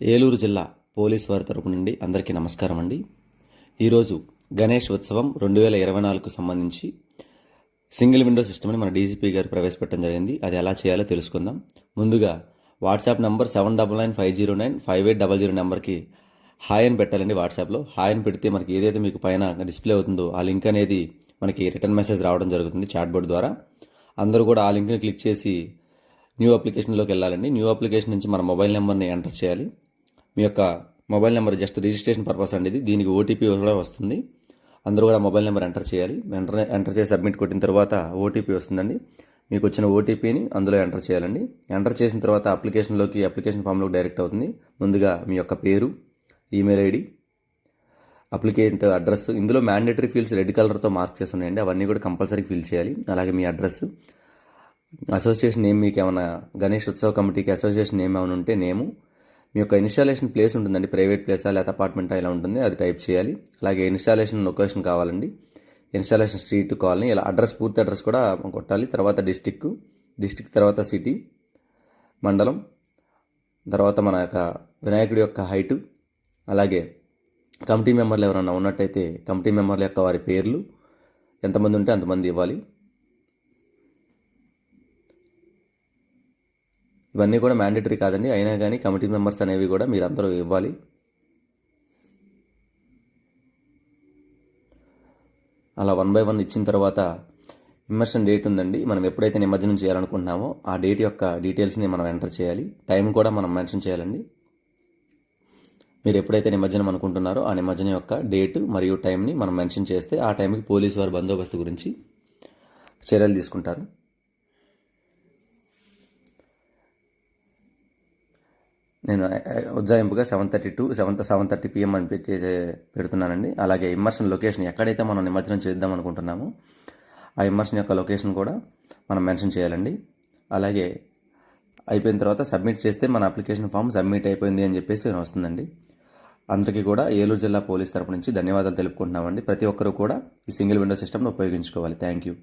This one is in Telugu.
ఏలూరు జిల్లా పోలీస్ వారి తరపు నుండి అందరికీ నమస్కారం అండి. ఈరోజు గణేష్ ఉత్సవం రెండు వేల ఇరవై నాలుగుకు సంబంధించి సింగిల్ విండో సిస్టమ్ని మన డీజీపీ గారు ప్రవేశపెట్టడం జరిగింది. అది ఎలా చేయాలో తెలుసుకుందాం. ముందుగా WhatsApp number seven double nine five zero nine five eight double zero నెంబర్కి హాయ్ అని పెట్టాలండి వాట్సాప్లో. హాయ్ అని పెడితే మనకి ఏదైతే మీకు పైన డిస్ప్లే అవుతుందో ఆ లింక్ అనేది మనకి రిటర్న్ మెసేజ్ రావడం జరుగుతుంది చాట్ బోర్డ్ ద్వారా. అందరూ కూడా ఆ లింక్ని క్లిక్ చేసి న్యూ అప్లికేషన్లోకి వెళ్ళాలండి. న్యూ అప్లికేషన్ నుంచి మన మొబైల్ నెంబర్ని ఎంటర్ చేయాలి. మీ యొక్క mobile number just registration purpose అండి ఇది దీనికి ఓటీపీ కూడా వస్తుంది. అందరూ కూడా మొబైల్ నెంబర్ ఎంటర్ చేయాలి. ఎంటర్ ఎంటర్ చేసి సబ్మిట్ కొట్టిన తర్వాత ఓటీపీ వస్తుందండి. మీకు వచ్చిన ఓటీపీని అందులో ఎంటర్ చేయాలండి. ఎంటర్ చేసిన తర్వాత అప్లికేషన్లోకి అప్లికేషన్ ఫామ్లోకి డైరెక్ట్ అవుతుంది. ముందుగా మీ యొక్క పేరు ఈమెయిల్ ఐడి అప్లికేంట్ అడ్రస్. ఇందులో మ్యాండేటరీ ఫీల్డ్స్ రెడ్ కలర్తో మార్క్ చేసి ఉన్నాయండి అవన్నీ కూడా కంపల్సరీ ఫిల్ చేయాలి. అలాగే మీ అడ్రస్. అసోసియేషన్ నేమ్ మీకు ఏమైనా గణేష్ ఉత్సవ కమిటీకి అసోసియేషన్ నేమ్ ఏమైనా ఉంటే నేము. మీ యొక్క ఇన్స్టాలేషన్ ప్లేస్ ఉంటుందండి ప్రైవేట్ ప్లేసా లేదా అపార్ట్మెంటా ఇలా ఉంటుంది అది టైప్ చేయాలి. అలాగే ఇన్స్టాలేషన్ లొకేషన్ కావాలండి. ఇన్స్టాలేషన్ స్ట్రీట్ కాలనీ ఇలా అడ్రస్ పూర్తి అడ్రస్ కూడా కొట్టాలి. తర్వాత డిస్టిక్ డిస్టిక్ తర్వాత సిటీ మండలం తర్వాత మన యొక్క వినాయకుడి యొక్క హైటు అలాగే కమిటీ మెంబర్లు ఎవరైనా ఉన్నట్టయితే కమిటీ మెంబర్ల యొక్క వారి పేర్లు ఎంతమంది ఉంటే అంతమంది ఇవ్వాలి. ఇవన్నీ కూడా మ్యాండేటరీ కాదండి. అయినా కానీ కమిటీ మెంబర్స్ అనేవి కూడా మీరందరూ ఇవ్వాలి. అలా వన్ బై వన్ ఇచ్చిన తర్వాత ఇమ్మర్షన్ డేట్ ఉందండి. మనం ఎప్పుడైతే నిమజ్జనం చేయాలనుకుంటున్నామో ఆ డేట్ యొక్క డీటెయిల్స్ని మనం ఎంటర్ చేయాలి. టైం కూడా మనం మెన్షన్ చేయాలండి. మీరు ఎప్పుడైతే నిమజ్జనం అనుకుంటున్నారో ఆ నిమజ్జనం యొక్క డేటు మరియు టైంని మనం మెన్షన్ చేస్తే ఆ టైంకి పోలీసు వారి బందోబస్తు గురించి చర్యలు తీసుకుంటారు. నేను ఉజ్జాయింపుగా seven thirty to seven seven thirty PM అని పెట్టి పెడుతున్నానండి. అలాగే ఇమ్మర్షన్ లొకేషన్ ఎక్కడైతే మనం నిమజ్జనం చేద్దాం అనుకుంటున్నామో ఆ ఇమ్మర్షన్ యొక్క లొకేషన్ కూడా మనం మెన్షన్ చేయాలండి. అలాగే అయిపోయిన తర్వాత సబ్మిట్ చేస్తే మన అప్లికేషన్ ఫామ్ సబ్మిట్ అయిపోయింది అని చెప్పేసి వస్తుందండి. అందరికీ కూడా ఏలూరు జిల్లా పోలీస్ తరపు నుంచి ధన్యవాదాలు తెలుపుకుంటున్నామండి. ప్రతి ఒక్కరూ కూడా ఈ సింగిల్ విండో సిస్టమ్ను ఉపయోగించుకోవాలి. Thank you.